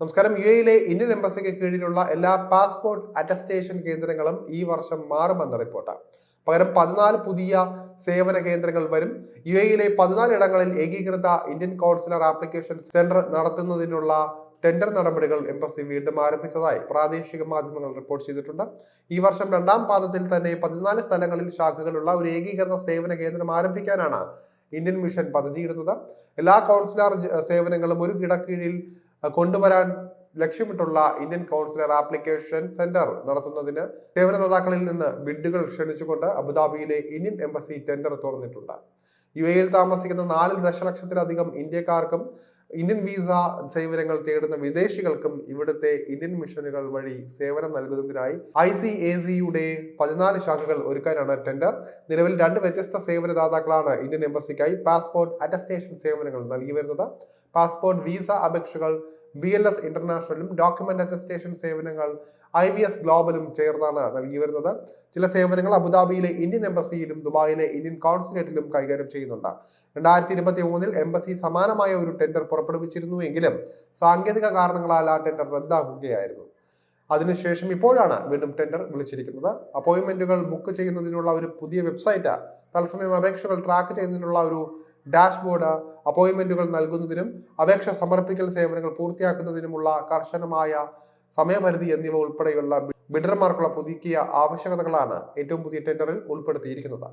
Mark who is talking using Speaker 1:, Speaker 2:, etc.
Speaker 1: നമസ്കാരം. യു എയിലെ ഇന്ത്യൻ എംബസിക്ക് കീഴിലുള്ള എല്ലാ പാസ്പോർട്ട് അറ്റസ്റ്റേഷൻ കേന്ദ്രങ്ങളും ഈ വർഷം മാറുമെന്ന റിപ്പോർട്ട്. പകരം പതിനാല് പുതിയ സേവന കേന്ദ്രങ്ങൾ വരും. യു എയിലെ പതിനാല് ഇടങ്ങളിൽ ഏകീകൃത ഇന്ത്യൻ കൗൺസിലർ ആപ്ലിക്കേഷൻ സെന്റർ നടത്തുന്നതിനുള്ള ടെൻഡർ നടപടികൾ എംബസി വീണ്ടും ആരംഭിച്ചതായി പ്രാദേശിക മാധ്യമങ്ങൾ റിപ്പോർട്ട് ചെയ്തിട്ടുണ്ട്. ഈ വർഷം രണ്ടാം പാദത്തിൽ തന്നെ പതിനാല് സ്ഥലങ്ങളിൽ ശാഖകളുള്ള ഒരു ഏകീകൃത സേവന കേന്ദ്രം ആരംഭിക്കാനാണ് ഇന്ത്യൻ മിഷൻ പദ്ധതിയിടുന്നത്. എല്ലാ കൗൺസിലർ സേവനങ്ങളും ഒരു കിടക്കീഴിൽ കൊണ്ടുവരാൻ ലക്ഷ്യമിട്ടുള്ള ഇന്ത്യൻ കൗൺസിലർ ആപ്ലിക്കേഷൻ സെന്റർ നടത്തുന്നതിന് സേവനദാതാക്കളിൽ നിന്ന് ബിഡുകൾ ക്ഷണിച്ചുകൊണ്ട് അബുദാബിയിലെ ഇന്ത്യൻ എംബസി ടെൻഡർ തുറന്നിട്ടുണ്ട്. യു എയിൽ താമസിക്കുന്ന നാല് ദശലക്ഷത്തിലധികം ഇന്ത്യക്കാർക്കും ഇന്ത്യൻ വിസ സേവനങ്ങൾ തേടുന്ന വിദേശികൾക്കും ഇവിടുത്തെ ഇന്ത്യൻ മിഷനുകൾ വഴി സേവനം നൽകുന്നതിനായി ഐ സി എ സിയുടെ പതിനാല് ശാഖകൾ ഒരുക്കാനാണ് ടെൻഡർ. നിലവിൽ രണ്ട് വ്യത്യസ്ത സേവനദാതാക്കളാണ് ഇന്ത്യൻ എംബസിക്കായി പാസ്പോർട്ട് അറ്റസ്റ്റേഷൻ സേവനങ്ങൾ നൽകി വരുന്നത്. പാസ്പോർട്ട് വിസ അപേക്ഷകൾ ബി എൽ എസ് ഇന്റർനാഷണലും ഡോക്യുമെന്റ് അറ്റസ്റ്റേഷൻ സേവനങ്ങൾ ഐ വി എസ് ഗ്ലോബലും ചേർന്നാണ് നൽകി വരുന്നത് ചില സേവനങ്ങൾ അബുദാബിയിലെ ഇന്ത്യൻ എംബസിയിലും ദുബായിലെ ഇന്ത്യൻ കോൺസുലേറ്റിലും കൈകാര്യം ചെയ്യുന്നുണ്ട്. രണ്ടായിരത്തി ഇരുപത്തി മൂന്നിൽ എംബസി സമാനമായ ഒരു ടെൻഡർ പുറപ്പെടുവിച്ചിരുന്നുവെങ്കിലും സാങ്കേതിക കാരണങ്ങളാൽ ആ ടെൻഡർ റദ്ദാക്കുകയായിരുന്നു. അതിനുശേഷം ഇപ്പോഴാണ് വീണ്ടും ടെൻഡർ വിളിച്ചിരിക്കുന്നത്. അപ്പോയിൻമെന്റുകൾ ബുക്ക് ചെയ്യുന്നതിനുള്ള ഒരു പുതിയ വെബ്സൈറ്റ് തത്സമയം അപേക്ഷകൾ ട്രാക്ക് ചെയ്യുന്നതിനുള്ള ഒരു ഡാഷ്ബോർഡ് അപ്പോയിൻമെന്റുകൾ നൽകുന്നതിനും അപേക്ഷ സമർപ്പിക്കൽ സേവനങ്ങൾ പൂർത്തിയാക്കുന്നതിനുമുള്ള കർശനമായ സമയപരിധി എന്നിവ ഉൾപ്പെടെയുള്ള ബിഡർമാർക്കുള്ള പുതുക്കിയ ആവശ്യകതകളാണ് ഏറ്റവും പുതിയ ടെൻഡറിൽ ഉൾപ്പെടുത്തിയിരിക്കുന്നത്.